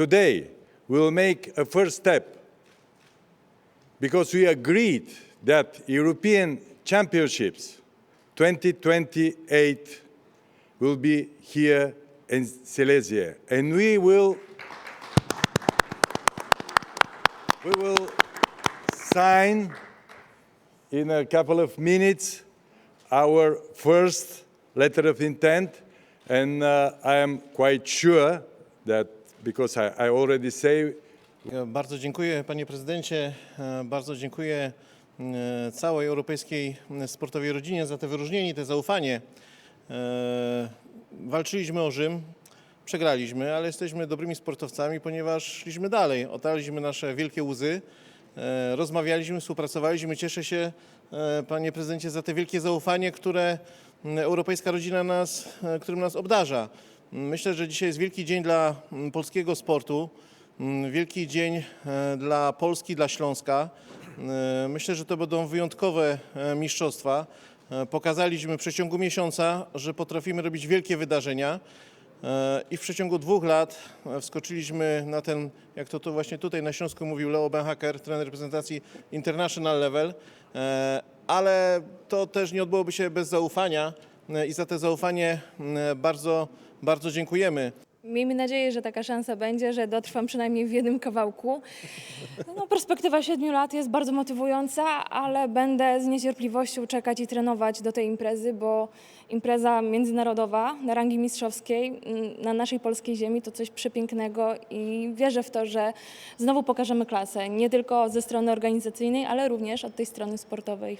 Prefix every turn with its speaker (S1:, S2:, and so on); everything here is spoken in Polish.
S1: today we will make a first step because we agreed that European Championships 2028 will be here in Silesia, and we will we will sign in a couple of minutes our first letter of intent, and uh, I am quite sure that because I, I already say
S2: Bardzo dziękuję panie prezydencie, e, bardzo dziękuję e, całej europejskiej m, sportowej rodzinie za te wyróżnienie, te zaufanie. E, Walczyliśmy o Rzym, przegraliśmy, ale jesteśmy dobrymi sportowcami, ponieważ szliśmy dalej, otarliśmy nasze wielkie łzy, e, rozmawialiśmy, współpracowaliśmy. Cieszę się e, panie prezydencie za te wielkie zaufanie, które europejska rodzina nas, e, którym nas obdarza. Myślę, że dzisiaj jest wielki dzień dla m, polskiego sportu. Mm, Wielki dzień e, dla Polski, dla Śląska. E, Myślę, że to będą wyjątkowe e, mistrzostwa. Pokazaliśmy w przeciągu miesiąca, że potrafimy robić wielkie wydarzenia. I w przeciągu dwóch lat wskoczyliśmy na ten, jak to, to właśnie tutaj na Śląsku mówił Leo Benhaker, trener reprezentacji international level. Ale to też nie odbyłoby się bez zaufania i za to zaufanie m, bardzo, bardzo dziękujemy.
S3: Miejmy nadzieję, że taka szansa będzie, że dotrwam przynajmniej w jednym kawałku. No, perspektywa siedmiu lat jest bardzo motywująca, ale będę z niecierpliwością czekać i trenować do tej imprezy, bo impreza międzynarodowa na rangi mistrzowskiej na naszej polskiej ziemi to coś przepięknego i wierzę w to, że znowu pokażemy klasę, nie tylko ze strony organizacyjnej, ale również od tej strony sportowej.